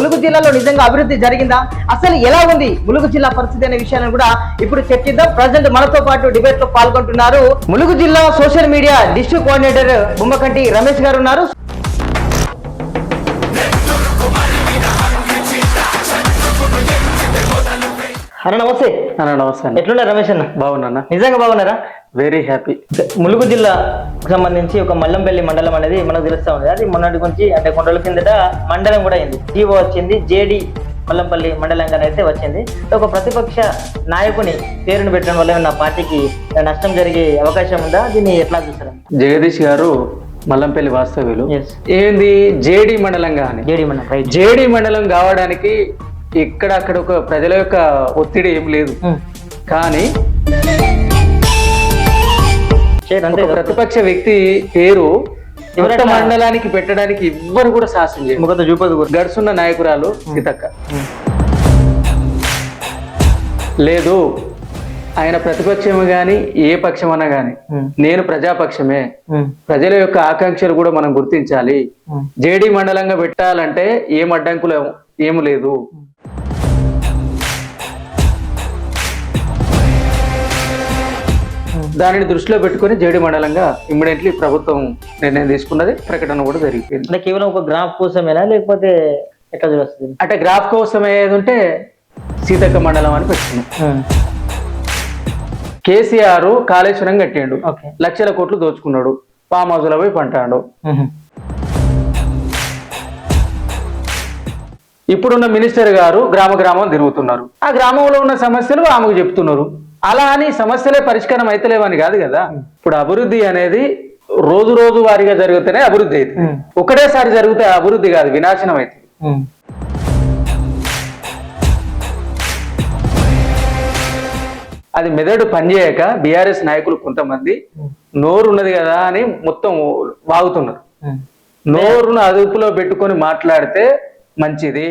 ములుగు జిల్లాలో నిజంగా అభివృద్ధి జరిగిందా? అసలు ఎలా ఉంది ములుగు జిల్లా పరిస్థితి అనే విషయాన్ని కూడా ఇప్పుడు చర్చిద్దాం ప్రజెంట్ మనతో పాటు డిబేట్లో పాల్గొంటున్నారు ములుగు జిల్లా social media district coordinator Bommakanti Ramesh గారు ఉన్నారు. అన్న నమస్తే. అన్న నమస్తే అండి ఎట్లున్నారు రమేష్ అన్న? బాగున్నా నిజంగా బాగున్నారా? వెరీ హ్యాపీ ములుగు జిల్లాకు సంబంధించి ఒక మల్లంపల్లి మండలం అనేది మనకు తెలుస్తా ఉంది. అది మొన్నటి గురించి అంటే రోజుల కిందట మండలం కూడా అయింది. జీవో వచ్చింది జేడి మల్లంపల్లి మండలంగా అయితే వచ్చింది. ఒక ప్రతిపక్ష నాయకుని పేరును పెట్టడం వల్ల నా పార్టీకి నష్టం జరిగే అవకాశం ఉందా? దీన్ని ఎట్లా చూస్తారు? జగదీష్ గారు మల్లంపల్లి వాస్తవ్యులు. ఏంది? జేడి మండలం కానీ. జేడి మండలం జేడి మండలం కావడానికి ఇక్కడ అక్కడ ఒక ప్రజల యొక్క ఒత్తిడి ఏం లేదు. కానీ ఒక. ప్రతిపక్ష వ్యక్తి పేరు ఎవరట్లా? మండలానికి పెట్టడానికి ఎవ్వరు కూడా సాహసం ముఖంతో చూపదు గడుసున్న నాయకురాలు సీతక్క. లేదు. ఆయన ప్రతిపక్షము గాని ఏ పక్షమన్నా గాని. నేను ప్రజాపక్షమే. ప్రజల యొక్క ఆకాంక్షలు కూడా మనం గుర్తించాలి. జేడి మండలంగా పెట్టాలంటే ఏం అడ్డంకులు ఏమి లేదు. దానిని దృష్టిలో పెట్టుకొని జేడి మండలంగా ఇమ్మీడియట్లీ ప్రభుత్వం నిర్ణయం తీసుకున్నది. ప్రకటన కూడా జరిగిపోయింది కేవలం ఒక గ్రాఫ్ కోసమేనా? లేకపోతే ఎట్లా చూస్తుంది అంటే గ్రాఫ్ కోసం ఏది ఉంటే సీతక్క మండలం అని పెట్టుకున్నాం. కేసీఆర్ కాళేశ్వరం కట్టిండు. లక్షల కోట్లు దోచుకున్నాడు. ఫామ్ హౌస్లో పోయి పంటాడు. ఇప్పుడున్న మినిస్టర్ గారు గ్రామ గ్రామం తిరుగుతున్నారు. ఆ గ్రామంలో ఉన్న సమస్యలు ఆమెకు చెప్తున్నారు. అలా అని సమస్యలే పరిష్కారం అయితలేవని కాదు కదా. ఇప్పుడు అభివృద్ధి అనేది రోజు రోజు వారీగా జరిగితేనే అభివృద్ధి అవుతుంది ఒకటేసారి జరిగితే అభివృద్ధి కాదు వినాశనం అవుతుంది అది మెదడు పనిచేయక బీఆర్ఎస్ నాయకులు కొంతమంది నోరు ఉన్నది కదా అని మొత్తం వాగుతున్నారు. నోరును అదుపులో పెట్టుకొని మాట్లాడితే మంచిది.